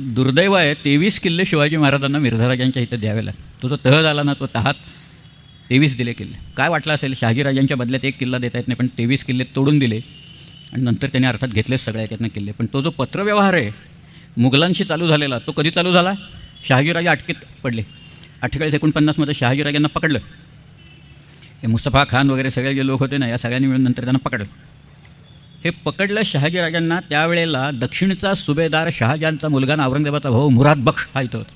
दुर्दैव आहे. तेवीस किल्ले शिवाजी महाराजांना मिर्झाराजांच्या इथं द्यावे लागले. तो जो तह झाला ना तो तहात तेवीस दिले किल्ले. काय वाटलं असेल? शहाजीराजांच्या बदल्यात एक किल्ला देता येत नाही पण तेवीस किल्ले तोडून दिले आणि नंतर त्यांनी अर्थात घेतलेच सगळ्या याच्यातनं किल्ले. पण तो जो पत्रव्यवहार आहे मुघलांशी चालू झालेला तो कधी चालू झाला? शहाजीराजे अटकेत पडले. अठ्ठेचाळीस एकोणपन्नासमध्ये शहाजीराजांना पकडलं. हे मुस्तफा खान वगैरे सगळे जे लोक होते ना या सगळ्यांनी मिळून नंतर त्यांना पकडलं. हे पकडलं शहाजीराजांना त्यावेळेला दक्षिणचा सुभेदार शहाजहानचा मुलगा ना औरंगजेबाचा भाऊ मुराद बक्ष हा इथं होता.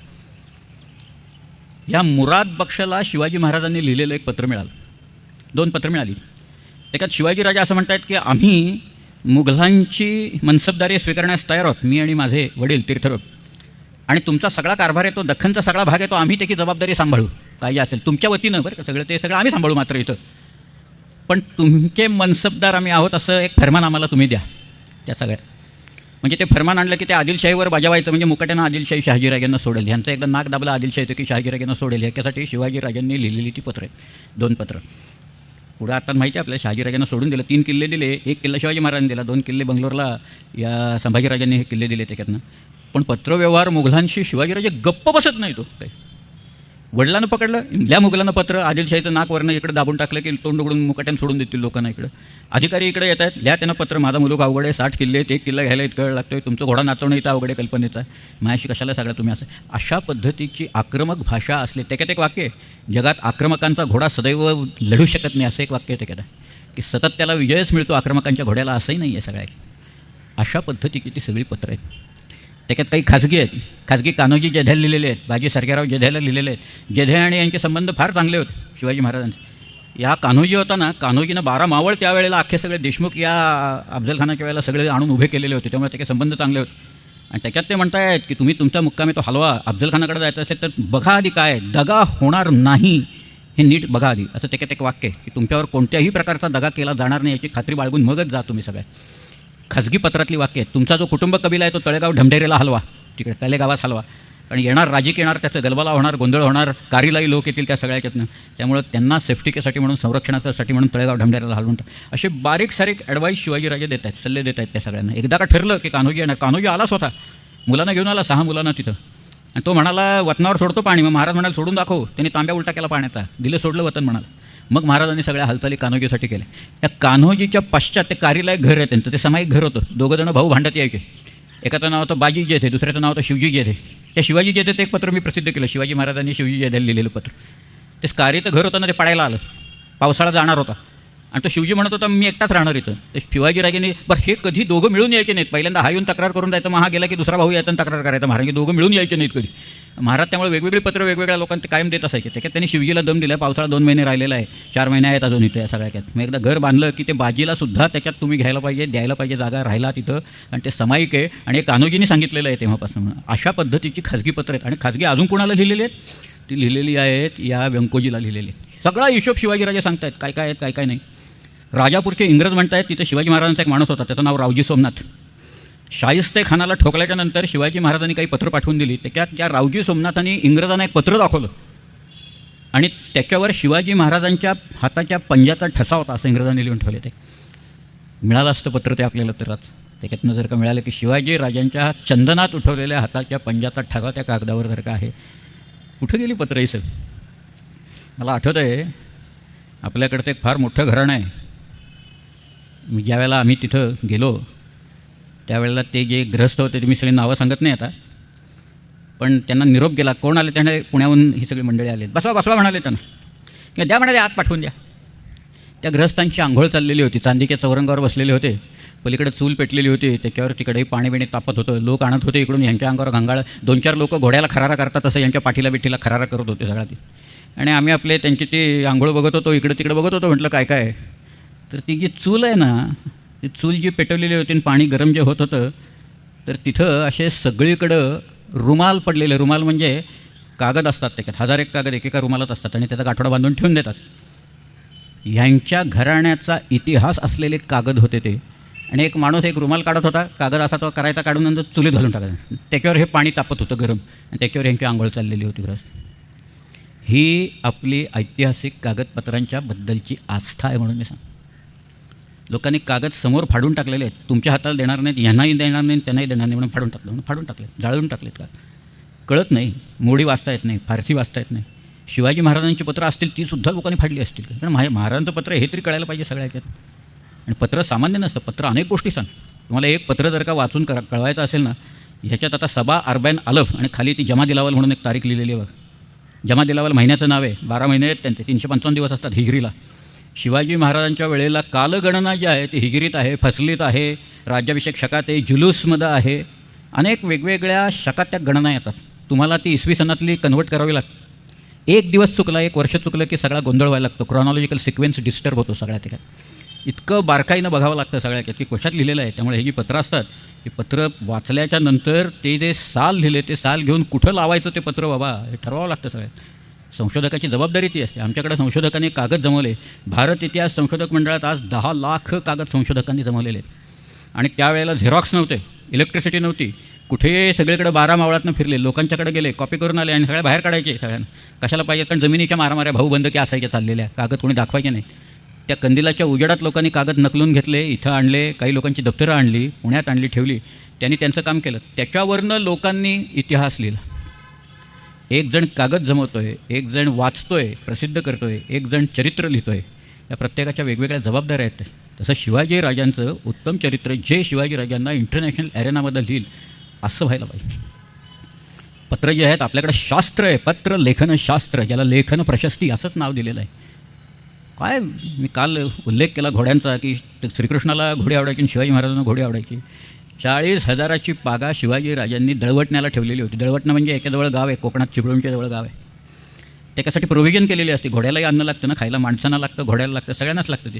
या मुराद बक्षला शिवाजी महाराजांनी लिहिलेलं एक पत्र मिळालं. दोन पत्र मिळाली. त्याच्यात शिवाजीराजा असं म्हणतात की आम्ही मुघलांची मनसबदारी स्वीकारण्यास तयार आहोत. मी आणि माझे वडील तीर्थरूप. आणि तुमचा सगळा कारभार आहे तो दख्खनचा सगळा भाग आहे तो आम्ही त्याची जबाबदारी सांभाळू. काही असेल तुमच्या वतीनं बरं का सगळं ते सगळं आम्ही सांभाळू मात्र इथं. पण तुमचे मनसबदार आम्ही आहोत असं एक फरमान आम्हाला तुम्ही द्या त्या सगळ्या. म्हणजे ते फरमान आणलं की ते आदिलशाहीवर बजावायचं म्हणजे मुकाट्यानं आदिलशाही शहाजीराजांना सोडेल. ह्यांचं एकदा नाक दाबला आदिलशाही की शहाजीराजांना सोडेल. ह्याच्यासाठी शिवाजीराजांनी लिहिलेली ती पत्रं दोन पत्र. पुढं आता माहिती आहे आपल्या शहाजीराजांना सोडून दिलं तीन किल्ले दिले. एक किल्ला शिवाजी महाराजांनी दिला दोन किल्ले बंगलोरला या संभाजीराजांनी हे किल्ले दिले त्याच्यातनं. पण पत्रव्यवहार मुघलांशी शिवाजीराजे गप्प बसत नाही तो हो, काही. वडिलांना पकडलं लिहा मुघलांना पत्र आदिलशाहीचं नाक वरणं इकडे दाबून टाकलं की तोंड उघडून मुकाट्यानं सोडून देतील लोकांना इकडं. अधिकारी इकडे येत आहेत लिहा त्यांना पत्र माझा मुलगा अवघड आहे साठ किल्ले आहेत एक किल्ला घ्यायला इतकं लागतोय तुमचं घोडा नाचवणं इथं अवघड आहे कल्पनेचा माझ्याशी कशाला सगळं तुम्ही असं? अशा पद्धतीची आक्रमक भाषा असले त्याच्यात एक वाक्य आहे जगात आक्रमकांचा घोडा सदैव लढू शकत नाही असं एक वाक्य आहे त्याच्यात. की सतत त्याला विजयच मिळतो आक्रमकांच्या घोड्याला असंही नाही आहे सगळ्या अशा पद्धतीची ती सगळी पत्रं आहेत. त्याच्यात काही खाजगी आहेत. खाजगी कान्होजी जेध्याला लिहिलेले आहेत बाजी सरकेराव जेध्याला लिहिलेले आहेत. जेधे आणि यांचे संबंध फार चांगले होते शिवाजी महाराजांचे. या कान्होजी होता ना कान्होजीनं बारा मावळ त्यावेळेला अख्खे सगळे देशमुख या अफजलखानाच्या वेळेला सगळे आणून उभे केलेले होते त्यामुळे त्याचे संबंध चांगले होते. आणि त्याच्यात ते म्हणतायत की तुम्ही तुमचा मुक्कामी तो हलवा अफजलखानाकडे जायचं असेल तर बघा आधी काय दगा होणार नाही हे नीट बघा आधी. असं त्याच्यात एक वाक्य आहे की तुमच्यावर कोणत्याही प्रकारचा दगा केला जाणार नाही याची खात्री बाळगून मगच जा तुम्ही सगळ्या. खाजगी पत्रातली वाक्य आहेत तुमचा जो कुटुंब कबिला आहे तो तळेगाव ढमढेरेला हलवा. तिकडे गावात हलवा. आणि येणार राजीक येणार त्याचं गलबाला होणार गोंधळ होणार कारीलाही लोक येतील त्या सगळ्याच्यातनं त्यामुळं त्यांना सेफ्टिकेसाठी म्हणून संरक्षणासाठी म्हणून तळेगाव ढमढेरेला हलवून असे बारीक सारीक ॲडवाईस शिवाजीराजे देत आहेत सल्ले देत आहेत त्या सगळ्यांना. एकदा का ठरलं की कान्होजी येणार कान्होजी आलाच होता मुलांना घेऊन आला सहा मुलांना तिथं. आणि तो म्हणाला वतनावर सोडतो पाणी. मग महाराज म्हणाल सोडून दाखव. त्यांनी तांब्या उलटा केला पाण्याचा. दिलं सोडलं वतन म्हणाल. मग महाराजांनी सगळ्या हालचाली कान्होजीसाठी केल्या. त्या कान्होजीच्या पश्चात ते कारीला एक घर आहे त्यांचं ते सामायिक घर होतं. दोघं जण भाऊ भांडत यायचे. एकाचं नाव होतं बाजी जेथे दुसऱ्याचं नाव होतं शिवजी जेथे त्या शिवाजी जेथेचं एक पत्र मी प्रसिद्ध केलं शिवाजी महाराजांनी शिवजी जेथेला लिहिलेलं पत्र. ते कार्यचं घर होतं ना ते पडायला आलं. पावसाळा जाणार होता. आणि तो शिवजी म्हणत होता मी एकटाच राहणार इथं. ते शिवाजीराजेने बरं हे कधी दोघं मिळून यायचे नाहीत? पहिल्यांदा हा येऊन तक्रार करून जायचं मग हा गेला की दुसरा भाऊ यायचा तक्रार करायचा. महाराज दोघं मिळून यायचे नाहीत कधी. महाराज त्यामुळे वेगवेगळी पत्र वेगवेगळ्या लोकांना ते कायम देत असायचे. त्याच्यात त्यांनी शिवजीला दम दिला पावसाळा दोन महिने राहिलेला आहे चार महिने आहेत अजून इथं या सगळ्यात मग एकदा घर बांधलं की ते बाजीला सुद्धा त्याच्यात तुम्ही घ्यायला पाहिजे द्यायला पाहिजे जागा राहिला तिथं. आणि ते समायिक आहे. आणि एक कान्होजीने सांगितलेलं आहे तेव्हापासून. म्हणून अशा पद्धतीची खाजगी पत्र आहेत. आणि खाजगी अजून कोणाला लिहिलेली आहेत? ती लिहिलेली आहेत या व्यंकोजीला लिहिलेली आहेत. सगळा हिशोब शिवाजीराजे सांगतायत. काय काय आहेत काय काय नाही. राजापूरचे इंग्रज म्हणतायत तिथे शिवाजी महाराजांचा एक माणूस होता त्याचं नाव रावजी सोमनाथ. शाहिस्ते खानाला ठोकल्याच्या नंतर शिवाजी महाराजांनी काही पत्र पाठवून दिली. त्याच्यात त्या रावजी सोमनाथांनी इंग्रजांना एक पत्र दाखवलं. आणि त्याच्यावर शिवाजी महाराजांच्या हाताच्या पंजाचा ठसा होता असं इंग्रजांनी लिहून ठेवले ते. मिळालं असतं पत्र ते आपल्याला तर त्याच्यातनं जर का मिळालं की शिवाजी राजांच्या चंदनात उठवलेल्या हाताच्या पंजाचा ठसा त्या कागदावर जर का आहे कुठं गेली पत्र ही सर मला आठवतं आहे आपल्याकडं ते एक फार मोठं घराणं आहे. ज्या वेळेला आम्ही तिथं गेलो त्यावेळेला ते जे ग्रस्त होते ते मी सगळी नावं सांगत नाही आता. पण त्यांना निरोप गेला कोण आले त्याने पुण्याहून ही सगळी मंडळी आले बसवा बसवा म्हणाले त्यांना. किंवा द्या म्हणाले आत पाठवून द्या. त्या ग्रस्तांची आंघोळ चाललेली होती चांदीच्या चौरंगावर बसलेले होते. पलीकडे चूल पेटलेली होती त्याच्यावर तिकडे पाणी बिणी तापत होतं. लोक आणत होते इकडून यांच्या अंगावर घंगाळ. दोन चार लोक घोड्याला खरारा करतात तसं यांच्या पाठीला बिठीला खरारा करत होते सगळ्या आणि आम्ही आपले त्यांची ती आंघोळ बघत होतो इकडं तिकडे बघत होतो म्हटलं काय काय? तर ती जी चूल आहे ना ती चूल जी पेटवलेली होती आणि पाणी गरम जे होत होतं तर तिथं असे सगळीकडं रुमाल पडलेले. रुमाल म्हणजे कागद असतात त्याच्यात. हजार एक कागद एकेका रुमालात असतात आणि त्याचा गाठोडा बांधून ठेवून देतात. ह्यांच्या घराण्याचा इतिहास असलेले कागद होते ते. आणि एक माणूस एक रुमाल काढत होता. कागद असा तो करायचा काढून नंतर चुलीत घालून टाकायचा. त्याच्यावर हे पाणी तापत होतं गरम. आणि त्याच्यावर ह्यांची आंघोळ चाललेली होती ग्रस्त ही आपली ऐतिहासिक कागदपत्रांच्या बद्दलची आस्था आहे म्हणून मी सांग लोकांनी कागद समोर फाडून टाकलेले आहेत. तुमच्या हाताला देणार नाहीत ह्यांनाही देणार नाही त्यांनाही देणार नाही म्हणून फाडून टाकलं. म्हणून फाडून टाकले. जाळून टाकलेत का? कळत नाही. मोडी वाचता येत नाही. फारसी वाचता येत नाही. शिवाजी महाराजांची पत्रं असतील ती सुद्धा लोकांनी फाडली असतील. कारण महा महाराजांचं पत्र हे तरी कळायला पाहिजे सगळ्याच्यात आणि पत्र सामान्य नसतं. पत्र अनेक गोष्टी सांग. तुम्हाला एक पत्र जर का वाचून करा कळवायचं असेल ना ह्याच्यात आता सबा अरबॅन अलफ आणि खाली ती जमा दिलावल म्हणून एक तारीख लिहिलेली आहे बघ. जमा दिलावल महिन्याचं नाव आहे. बारा महिने आहेत त्यांचे. तीनशे पंचावन्न दिवस असतात हिगरीला शिवाजी महाराजांच्या वेळेला कालगणना जी आहे ती हिगिरीत आहे फसलीत आहे राज्याभिषेक शकात आहे जुलूसमध्ये आहे अनेक वेगवेगळ्या शकात त्या गणना येतात. तुम्हाला ती इसवी सणातली कन्वर्ट करावी लागते. एक दिवस चुकला एक वर्ष चुकलं की सगळा गोंधळ व्हायला लागतो. क्रॉनॉलॉजिकल सिक्वेन्स डिस्टर्ब होतो सगळ्या ठिकाणी इतकं बारकाईनं बघावं लागतं सगळ्या की कशात लिहिलेलं आहे. त्यामुळे हे जी पत्रं असतात ही पत्र वाचल्याच्या नंतर ते जे साल लिहिले ते साल घेऊन कुठं लावायचं ते पत्र बाबा हे ठरवावं लागतं सगळ्यात. संशोधकाची जबाबदारी ती असते. आमच्याकडे संशोधकांनी कागद जमवले. भारत इतिहास संशोधक मंडळात आज दहा लाख कागद संशोधकांनी जमवलेले आहेत. आणि त्यावेळेला झेरॉक्स नव्हते इलेक्ट्रिसिटी नव्हती. कुठे सगळीकडे बारा मावळातनं फिरले लोकांच्याकडे गेले कॉपी करून आले आणि सगळ्या बाहेर काढायचे सगळ्यांना. कशाला पाहिजे कारण जमिनीच्या मारामाऱ्या भाऊ की असायच्या चाललेल्या. कागद कोणी दाखवायचे नाही त्या कंदिलाच्या उजेडात लोकांनी कागद नकलून घेतले इथं आणले काही लोकांची दप्तरं आणली पुण्यात आणली ठेवली. त्यांनी त्यांचं काम केलं. त्याच्यावरनं लोकांनी इतिहास लिहिला. एक जण कागद जमवतोय एक जण वाचतोय प्रसिद्ध करतोय एक जण चरित्र लिहितोय. या प्रत्येकाच्या वेगवेगळ्या जबाबदाऱ्या आहेत. तसं शिवाजी राजांचं उत्तम चरित्र जे शिवाजी राजांना इंटरनॅशनल ॲरेनामध्ये लिहिल असं व्हायला पाहिजे. पत्र जे आहेत आपल्याकडे शास्त्र आहे. पत्र लेखन शास्त्र ज्याला लेखन प्रशस्ती असंच नाव दिलेलं आहे. काय? मी काल उल्लेख केला घोड्यांचा की श्रीकृष्णाला घोडी आवडायची आणि शिवाजी महाराजांना घोडी आवडायची. चाळीस हजाराची पागा शिवाजी राजांनी दळवटण्याला ठेवलेली होती. दळवटणं म्हणजे एकाजवळ गाव आहे कोकणात चिपळूणच्या जवळ गाव आहे. त्याच्यासाठी प्रोव्हिजन केलेली असते? घोड्यालाही अन्न लागतं ना खायला माणसांना लागतं घोड्याला लागतं सगळ्यांनाच लागतं ते.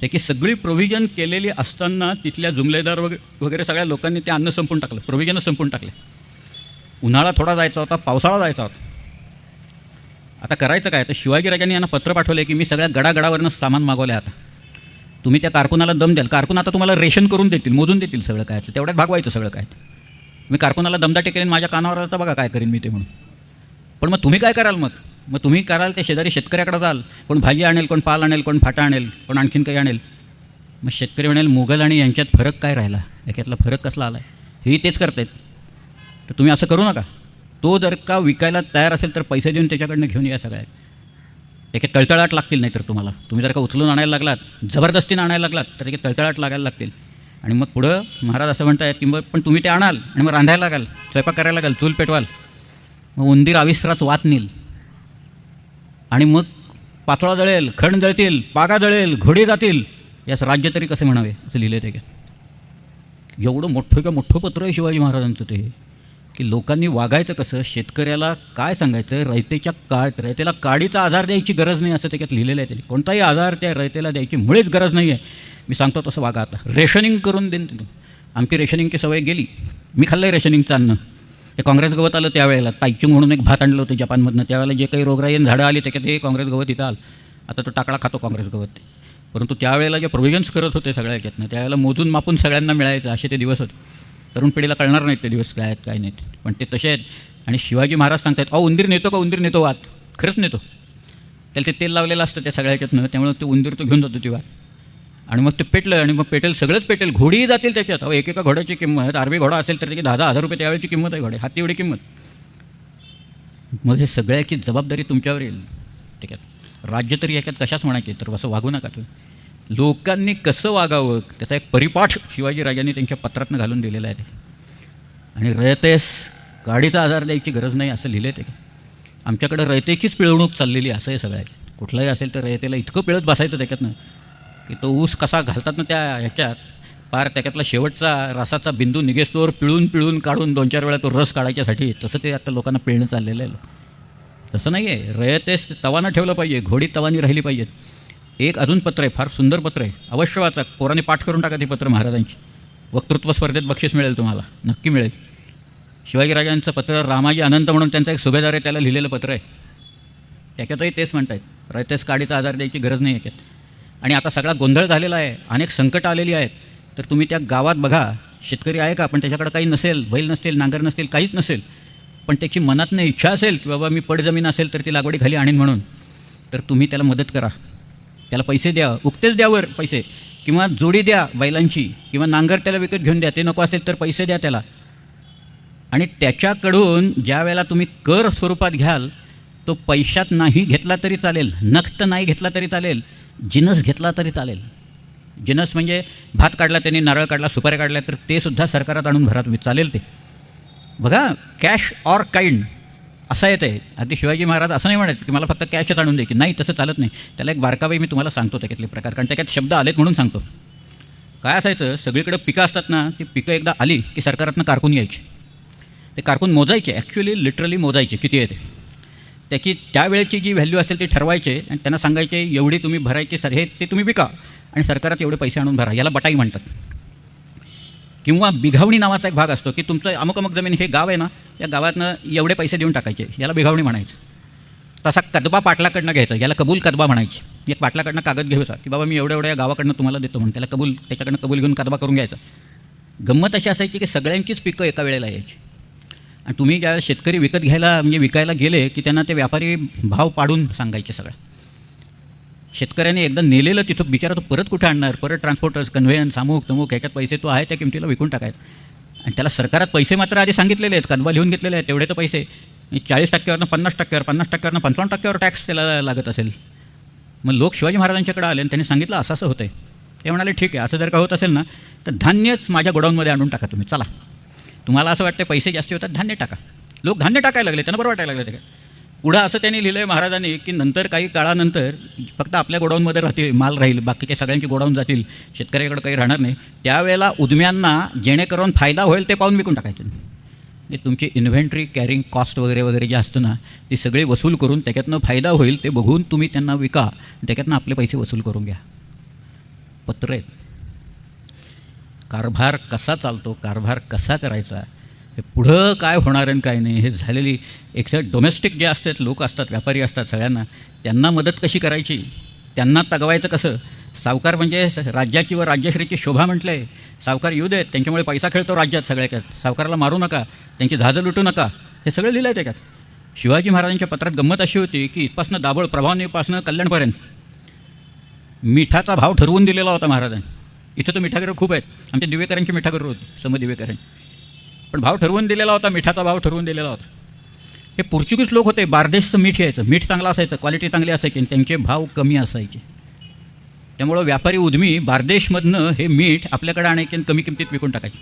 त्याची सगळी प्रोव्हिजन केलेली असताना तिथल्या जुमलेदार वगैरे वगैरे सगळ्या लोकांनी ते अन्न संपून टाकलं प्रोव्हिजनच संपून टाकले. उन्हाळा थोडा जायचा होता पावसाळा जायचा होता. आता करायचं काय? तर शिवाजीराजांनी यांना पत्र पाठवलं की मी सगळ्या गडागडावरनं सामान मागवलं आहे आता. तुम्ही त्या कारकुनाला दम द्याल. कारकून आता तुम्हाला रेशन करून देतील मोजून देतील सगळं काय ते. तेवढ्यात भागवायचं सगळं काय. मी कारकुनाला दमदाटे करेन माझ्या कानावर आता तर बघा काय करेन मी ते म्हणून. पण मग तुम्ही काय कराल मग? मग तुम्ही कराल ते शेजारी शेतकऱ्याकडे जाल. कोण भाजी आणेल कोण पाल आणेल कोण फाटा आणेल कोण आणखीन काही आणेल. मग शेतकरी म्हणेल मुघल आणि यांच्यात फरक काय राहिला? याच्यातला फरक कसला आला आहे हेही तेच करतायत. तर तुम्ही असं करू नका. तो जर का विकायला तयार असेल तर पैसे देऊन त्याच्याकडनं घेऊन या सगळ्या. एक तळतळाट लागतील नाही तर तुम्हाला. तुम्ही जर का उचलून आणायला लागलात जबरदस्तीनं आणायला लागलात तर एक तळतळाट लागायला लागतील. आणि मग पुढं महाराज असं म्हणतायत की मग पण तुम्ही ते आणाल आणि मग रांधायला लागाल स्वयंपाक करायला लागाल चूल पेटवाल. मग उंदीर आविस्त्राच वात नेईल आणि मग पाचोळा जळेल खण जळतील पागा जळेल घोडे जातील. यास राज्य तरी कसे म्हणावे असं लिहिलं आहे एवढं मोठं का मोठं पत्र आहे शिवाजी महाराजांचं ते? की लोकांनी वागायचं कसं शेतकऱ्याला काय सांगायचं रयतेच्या काट रयतेला काडीचा आधार द्यायची गरज नाही असं त्याच्यात लिहिलेलं आहे त्यांनी. कोणताही आधार त्या रयतेला द्यायची मुळेच गरज नाही आहे. मी सांगतो तसं वागा आता. रेशनिंग करून देईन तुम्ही आमची रेशनिंगची सवय गेली. मी खाल्लं आहे रेशनिंगचं अन्न. हे काँग्रेस गवत आलं त्यावेळेला. तायचिंग म्हणून एक भात आणलं होतं जपानमधनं. त्यावेळेला जे काही रोगराई आणि झाडं आली त्याच्यात हे काँग्रेस गवत इथं आलं. आता तो टाकळा खातो काँग्रेस गवत परंतु त्यावेळेला जे प्रोव्हिजन्स करत होते सगळ्या त्यावेळेला मोजून मापून सगळ्यांना मिळायचं. असे ते दिवस होते. तरुण पिढीला कळणार नाहीत ते दिवस काय आहेत काय नाहीत. पण ते तसे आहेत. आणि शिवाजी महाराज सांगतात अहो उंदीर नेतो का? उंदीर नेतो वात. खरंच नेतो. त्याला ते तेल लावलेलं असतं त्या सगळ्याच्यातनं त्यामुळे ते उंदीर तो घेऊन जातो ती वात. आणि मग ते पेटलं आणि मग पेटेल सगळंच पेटेल. घोडीही जातील त्याच्यात. अहो एकेका घोड्याची किंमत आरबी घोडा असेल तर त्याची दहा दहा हजार रुपये त्यावेळेची किंमत आहे घोडे हाती एवढी किंमत. मग हे सगळ्याची जबाबदारी तुमच्यावर येईल. त्याच्यात राज्य तरी याच्यात कशाच म्हणायची तर असं वागू नका तुम्ही. लोकांनी कसं वागावं? त्याचा एक परिपाठ शिवाजीराजांनी त्यांच्या पत्रातनं घालून दिलेला आहे ते. आणि रयतेस गाडीचा आधार द्यायची गरज नाही असं लिहिलं आहे ते. आमच्याकडं रयतेचीच पिळवणूक चाललेली असं आहे सगळं. आहे. कुठलंही असेल तर रयतेला इतकं पिळत बसायचं त्याच्यातनं की तो ऊस कसा घालतात ना त्या ह्याच्यात पार त्याच्यातला शेवटचा रसाचा बिंदू निघेस्तोवर पिळून पिळून काढून दोन चार वेळा तो रस काढायच्यासाठी तसं ते आता लोकांना पिळणं चाललेलं आहे. तसं नाही आहे रयतेस तवानं ठेवलं पाहिजे घोडी तवानी राहिली पाहिजेत. एक अजून पत्र आहे फार सुंदर पत्र आहे. अवश्य वाचा. पोराने पाठ करून टाका ती पत्र महाराजांची. वक्तृत्व स्पर्धेत बक्षीस मिळेल तुम्हाला. नक्की मिळेल. शिवाजीराजांचं पत्र रामाजी अनंत म्हणून त्यांचा एक सुभेदार आहे त्याला लिहिलेलं पत्र आहे. त्याच्यातही तेच म्हणत आहेत रयतेस काडीचा आधार द्यायची गरज नाही याच्यात. आणि आता सगळा गोंधळ झालेला आहे. अनेक संकटं आलेली आहेत. तर तुम्ही त्या गावात बघा. शेतकरी आहे का? पण त्याच्याकडे काही नसेल. बैल नसतील नांगर नसतील काहीच नसेल. पण त्याची मनातनं इच्छा असेल की बाबा मी पडजमीन असेल तर ती लागवडी खाली आणीन म्हणून. तर तुम्ही त्याला मदत करा. त्याला पैसे द्या उक्तेच द्यावर पैसे. किंवा जोडी द्या बैलांची किंवा नांगर त्याला विकत घेऊन द्या ते नको असेल तर पैसे द्या त्याला. आणि त्याच्याकडून ज्या वेळेला तुम्ही कर स्वरूपात घ्याल तो पैशात नाही घेतला तरी चालेल नक्त नाही घेतला तरी चालेल जिनस घेतला तरी चालेल. जिनस म्हणजे भात काढला त्यांनी नारळ काढला सुपाऱ्या काढल्या तर ते सुद्धा सरकारात आणून भरात चालेल ते. बघा कॅश ऑर काइंड असं येतं आधी शिवाजी महाराज असं नाही म्हणत की मला फक्त कॅशच आणून दे की नाही तसं चालत नाही. त्याला एक बारकावे मी तुम्हाला सांगतो त्याच्यातले प्रकार. कारण त्याच्यात शब्द आलेत म्हणून सांगतो. काय असायचं? सगळीकडे पिकं असतात ना ती पिकं एकदा आली की सरकारातनं कारकून यायची ते कारकून मोजायचे. ॲक्च्युली लिटरली मोजायचे. किती येते त्याची त्यावेळेची जी व्हॅल्यू असेल ती ठरवायचे आणि त्यांना सांगायचे एवढी तुम्ही भरायची सर हे ते तुम्ही विका आणि सरकारात एवढे पैसे आणून भरा. याला बटाई म्हणतात. किंवा बिघावणी नावाचा एक भाग असतो की तुमचं अमुक अमुक जमीन हे गाव आहे ना या गावातनं एवढे पैसे देऊन टाकायचे याला बिघावणी म्हणायचं. तसा कदबा पाटलाकडनं घ्यायचा याला कबूल कदबा म्हणायची. एक पाटलाकडनं कागद घ्यायचा की बाबा मी एवढ्या एवढ्या गावाकडनं तुम्हाला देतो म्हणून त्याला कबूल त्याच्याकडनं कबूल घेऊन कदबा करून घ्यायचा. गंमत अशी असायची की सगळ्यांचीच पिकं एका वेळेला यायची. आणि तुम्ही ज्या शेतकरी विकत घ्यायला म्हणजे विकायला गेले की त्यांना ते व्यापारी भाव पाडून सांगायचे सगळं. शेतकऱ्याने एकदा नेलेलं तिथं बिचारा तो परत कुठे आणणार? परत ट्रान्सपोर्टर्स कन्व्हेयन्स अमुक तमुक ह्याच्यात पैसे तो आहे त्या किमतीला विकून टाकायचा. आणि त्याला सरकारात पैसे मात्र आधी सांगितलेले आहेत कनवा लिहून घेतलेले आहेत तेवढे तर पैसे. चाळीस टक्क्यावरनं पन्नास टक्क्यावर पन्नास टक्क्यावरनं पंचावन्न टक्क्यावर टॅक्स त्याला लागत असेल. मग लोक शिवाजी महाराजांच्याकडे आले आणि त्यांनी सांगितलं असं असं होतं आहे ते म्हणाले ठीक आहे असं जर का होत असेल ना तर धान्यच माझ्या गोडाऊनमध्ये आणून टाका तुम्ही. चला. तुम्हाला असं वाटतं पैसे जास्त होतात धान्य टाका. लोक धान्य टाकायला लागले त्यांना बरं वाटायला लागलं ते. काय पुढं असं त्यांनी लिहिलं आहे महाराजांनी की नंतर काही काळानंतर फक्त आपल्या गोडाऊनमध्ये राहतील माल राहील बाकीच्या सगळ्यांची गोडाऊन जातील शेतकऱ्याकडे काही राहणार नाही. त्यावेळेला उद्म्यांना जेणेकरून फायदा होईल ते पाहून विकून टाकायचं. हे म्हणजे तुमची इन्व्हेंटरी कॅरिंग कॉस्ट वगैरे वगैरे जे असतं ना ती सगळी वसूल करून त्याच्यातनं फायदा होईल ते बघून तुम्ही त्यांना विका त्याच्यातनं आपले पैसे वसूल करून घ्या. पत्र आहेत. कारभार कसा चालतो कारभार कसा करायचा हे पुढं काय होणार आणि काय नाही हे झालेली एक डोमेस्टिक जे असतात लोक असतात व्यापारी असतात सगळ्यांना त्यांना मदत कशी करायची? त्यांना तगवायचं कसं? सावकार म्हणजे राज्याची व राज्यश्रीची शोभा म्हटलं आहे सावकार येऊ देत त्यांच्यामुळे पैसा खेळतो राज्यात सगळ्यात. सावकाराला मारू नका त्यांची झाजं लुटू नका. हे सगळं लिहिलं आहे त्याच्यात. शिवाजी महाराजांच्या पत्रात गंमत अशी होती की इथपासनं दाभोळ प्रभावनीपासनं कल्याणपर्यंत. मिठाचा भाव ठरवून दिलेला होता महाराजांनी. इथं तर मिठागरं खूप आहेत. आमच्या दिवेकरांची मिठागर होती समदिवेकरांची पण भाव ठरवून दिलेला होता मिठाचा भाव ठरवून दिलेला होता. हे पोर्चुगीज लोक होते बारदेशचं मीठ यायचं मीठ चांगलं असायचं क्वालिटी चांगली असायची आणि त्यांचे भाव कमी असायचे. त्यामुळं व्यापारी उद्मी बारदेशमधनं हे मीठ आपल्याकडे आणायचे आणि कमी किमतीत विकून टाकायचे.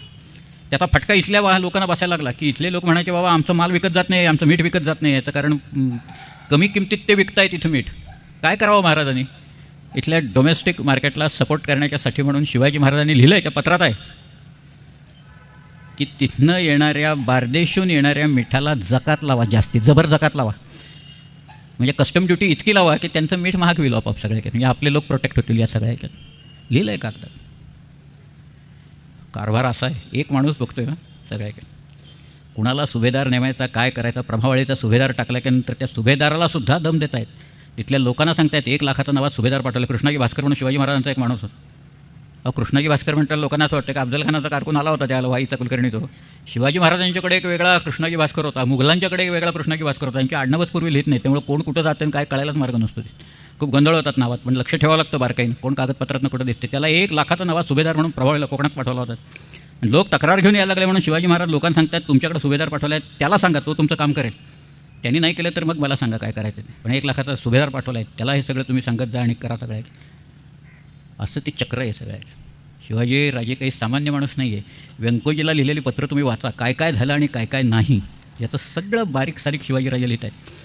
त्याचा फटका इथल्या वा लोकांना बसायला लागला की इथले लोक म्हणायचे बाबा आमचं माल विकत जात नाही आमचं मीठ विकत जात नाही. याचं कारण कमी किमतीत ते विकतायत इथं मीठ. काय करावं महाराजांनी? इथल्या डोमेस्टिक मार्केटला सपोर्ट करण्याच्यासाठी म्हणून शिवाजी महाराजांनी लिहिलं आहे त्या पत्रात आहे. की तिथनं येणाऱ्या बारदेशून येणाऱ्या मिठाला जकात लावा जास्ती जबर जकात लावा. म्हणजे कस्टम ड्युटी इतकी लावा की त्यांचं मीठ महाग होईल आपोआप सगळ्याकडे. म्हणजे आपले लोक प्रोटेक्ट होतील या सगळ्या ह्याच्यात लिहिलं आहे कागदात कारभार असा आहे. एक माणूस बघतोय ना सगळ्याकडे. कुणाला सुभेदार नेमायचा काय करायचा प्रभावळीचा सुभेदार टाकल्यानंतर त्या सुभेदाराला सुद्धा दम देत आहेत तिथल्या लोकांना सांगतायत एक लाखाचा नवा सुभेदार पाठवला कृष्णाजी भास्कर म्हणून शिवाजी महाराजांचा एक माणूस होता. कृष्णाजी भास्कर म्हणतात लोकांना असं वाटतं की अफजलखानाचा कारकून आला होता त्याला वाईचा कुलकर्णी तो शिवाजी महाराजांच्याकडे एक वेगळा कृष्णाजी भास्कर होता मुघलांच्याकडे एक वेगळा कृष्णाजी भास्कर होता त्यांची आडनावच पूर्वी लिहित नाही त्यामुळे कोण कुठं जातं आणि काय कळायलाच मार्ग नसतो खूप गोंधळ होतात नावात पण लक्ष ठेवावं लागतं बारकाईन कोण कागदपत्रातनं कुठं दिसते. त्याला एक लाखाचा नवा सुभेदार म्हणून प्रभावला कोकणात पाठवला होता. आणि लोक तक्रार घेऊन यायला लागले म्हणून शिवाजी महाराज लोकांना सांगतात तुमच्याकडे सुभेदार पाठवला आहे त्याला सांगा तो तुमचं काम करेल. त्यांनी नाही केलं तर मग मला सांगा काय करायचं ते. पण एक लाखाचा सुभेदार पाठवला आहे त्याला हे सगळं तुम्ही सांगत जा आणि करा सगळं. असं ते चक्र आहे सगळ्या शिवाजी राजे काही सामान्य माणूस नाही आहे व्यंकोजीला लिहिलेली पत्र तुम्ही वाचा. काय काय झालं आणि काय काय नाही याचं सगळं बारीक सारीक शिवाजीराजे लिहित आहेत